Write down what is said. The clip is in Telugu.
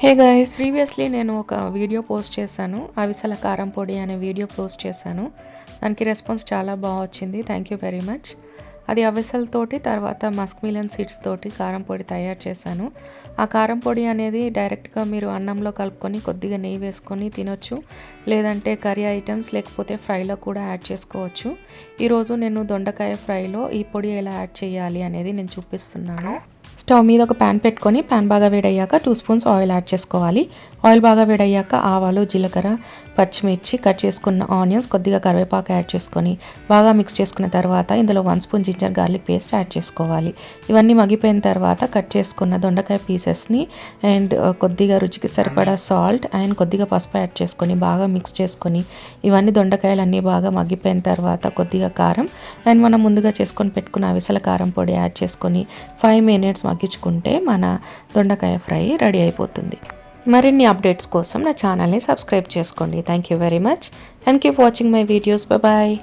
హే గైస్ ప్రీవియస్లీ నేను ఒక వీడియో పోస్ట్ చేశాను. అవిసల కారం పొడి అనే వీడియో పోస్ట్ చేశాను. దానికి రెస్పాన్స్ చాలా బాగా వచ్చింది. థ్యాంక్ యూ వెరీ మచ్ అది అవిసలతోటి తర్వాత మస్క్ మిలన్ సీడ్స్ తోటి కారం పొడి తయారు చేశాను. ఆ కారం పొడి అనేది డైరెక్ట్గా మీరు అన్నంలో కలుపుకొని కొద్దిగా నెయ్యి వేసుకొని తినొచ్చు. లేదంటే కర్రీ ఐటమ్స్ లేకపోతే ఫ్రైలో కూడా యాడ్ చేసుకోవచ్చు. ఈరోజు నేను దొండకాయ ఫ్రైలో ఈ పొడి ఎలా యాడ్ చేయాలి అనేది నేను చూపిస్తున్నాను. స్టవ్ మీద ఒక ప్యాన్ పెట్టుకొని ప్యాన్ బాగా వేడయ్యాక టూ స్పూన్స్ ఆయిల్ యాడ్ చేసుకోవాలి. ఆయిల్ బాగా వేడయ్యాక ఆవాలు జీలకర్ర పచ్చిమిర్చి కట్ చేసుకున్న ఆనియన్స్ కొద్దిగా కరివేపాకు యాడ్ చేసుకొని బాగా మిక్స్ చేసుకున్న తర్వాత ఇందులో one spoon ginger garlic paste add చేసుకోవాలి. ఇవన్నీ మగ్గిపోయిన తర్వాత కట్ చేసుకున్న దొండకాయ పీసెస్ని అండ్ కొద్దిగా రుచికి సరిపడా సాల్ట్ అండ్ కొద్దిగా పసుపు యాడ్ చేసుకొని బాగా మిక్స్ చేసుకొని ఇవన్నీ దొండకాయలు అన్నీ బాగా మగ్గిపోయిన తర్వాత కొద్దిగా కారం అండ్ మనం ముందుగా చేసుకొని పెట్టుకున్న అవిసల కారం పొడి యాడ్ చేసుకొని ఫైవ్ మినిట్స్ మగ్గించుకుంటే మన దొండకాయ ఫ్రై రెడీ అయిపోతుంది. మరిన్ని అప్డేట్స్ కోసం నా ఛానల్ని సబ్స్క్రైబ్ చేసుకోండి. Thank you very much and keep watching my videos bye